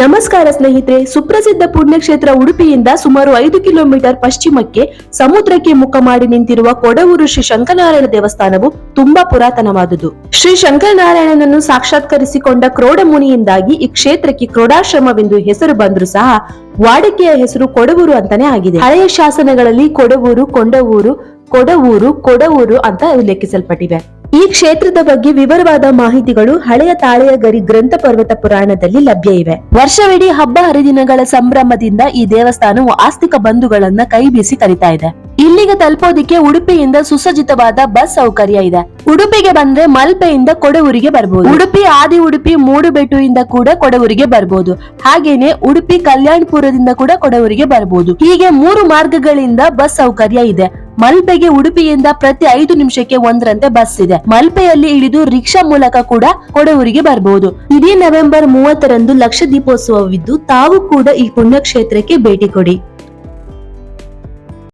ನಮಸ್ಕಾರ ಸ್ನೇಹಿತರೆ, ಸುಪ್ರಸಿದ್ಧ ಪುಣ್ಯಕ್ಷೇತ್ರ ಉಡುಪಿಯಿಂದ ಸುಮಾರು ಐದು ಕಿಲೋಮೀಟರ್ ಪಶ್ಚಿಮಕ್ಕೆ ಸಮುದ್ರಕ್ಕೆ ಮುಖ ಮಾಡಿ ನಿಂತಿರುವ ಕೊಡವೂರು ಶ್ರೀ ಶಂಕರನಾರಾಯಣ ದೇವಸ್ಥಾನವು ತುಂಬಾ ಪುರಾತನವಾದುದು. ಶ್ರೀ ಶಂಕರನಾರಾಯಣನನ್ನು ಸಾಕ್ಷಾತ್ಕರಿಸಿಕೊಂಡ ಕ್ರೋಡ ಮುನಿಯಿಂದಾಗಿ ಈ ಕ್ಷೇತ್ರಕ್ಕೆ ಕ್ರೋಡಾಶ್ರಮವೆಂದು ಹೆಸರು ಬಂದರೂ ಸಹ ವಾಡಿಕೆಯ ಹೆಸರು ಕೊಡವೂರು ಅಂತಾನೆ ಆಗಿದೆ. ಹಳೆಯ ಶಾಸನಗಳಲ್ಲಿ ಕೊಡವೂರು, ಕೊಂಡವೂರು, ಕೊಡವೂರು ಕೊಡವೂರು ಅಂತ ಉಲ್ಲೇಖಿಸಲ್ಪಟ್ಟಿವೆ. ಈ ಕ್ಷೇತ್ರದ ಬಗ್ಗೆ ವಿವರವಾದ ಮಾಹಿತಿಗಳು ಹಳೆಯ ತಾಳೆಯ ಗರಿ ಗ್ರಂಥ ಪರ್ವತ ಪುರಾಣದಲ್ಲಿ ಲಭ್ಯ ಇವೆ. ವರ್ಷವಿಡೀ ಹಬ್ಬ ಹರಿದಿನಗಳ ಸಂಭ್ರಮದಿಂದ ಈ ದೇವಸ್ಥಾನವು ಆಸ್ತಿಕ ಬಂಧುಗಳನ್ನ ಕೈ ಬೀಸಿ ಕರಿತಾ ಇದೆ. ಇಲ್ಲಿಗೆ ತಲುಪೋದಿಕ್ಕೆ ಉಡುಪಿಯಿಂದ ಸುಸಜ್ಜಿತವಾದ ಬಸ್ ಸೌಕರ್ಯ ಇದೆ. ಉಡುಪಿಗೆ ಬಂದ್ರೆ ಮಲ್ಪೆಯಿಂದ ಕೊಡವೂರಿಗೆ ಬರಬಹುದು ಉಡುಪಿ, ಆದಿ ಉಡುಪಿ ಮೂಡುಬೆಟ್ಟು ಇಂದ ಕೂಡ ಕೊಡವೂರಿಗೆ ಬರಬಹುದು ಹಾಗೇನೆ ಉಡುಪಿ, ಕಲ್ಯಾಣಪುರದಿಂದ ಕೂಡ ಕೊಡವೂರಿಗೆ ಬರಬಹುದು ಹೀಗೆ ಮೂರು ಮಾರ್ಗಗಳಿಂದ ಬಸ್ ಸೌಕರ್ಯ ಇದೆ. ಮಲ್ಪೆಗೆ ಉಡುಪಿಯಿಂದ ಪ್ರತಿ ಐದು ನಿಮಿಷಕ್ಕೆ ಒಂದರಂತೆ ಬಸ್ ಇದೆ. ಮಲ್ಪೆಯಲ್ಲಿ ಇಳಿದು ರಿಕ್ಷಾ ಮೂಲಕ ಕೂಡ ಕೊಡವೂರಿಗೆ ಬರಬಹುದು ಇದೇ ನವೆಂಬರ್ ಮೂವತ್ತರಂದು ಲಕ್ಷ ದೀಪೋತ್ಸವವಿದ್ದು ತಾವು ಕೂಡ ಈ ಪುಣ್ಯಕ್ಷೇತ್ರಕ್ಕೆ ಭೇಟಿ ಕೊಡಿ.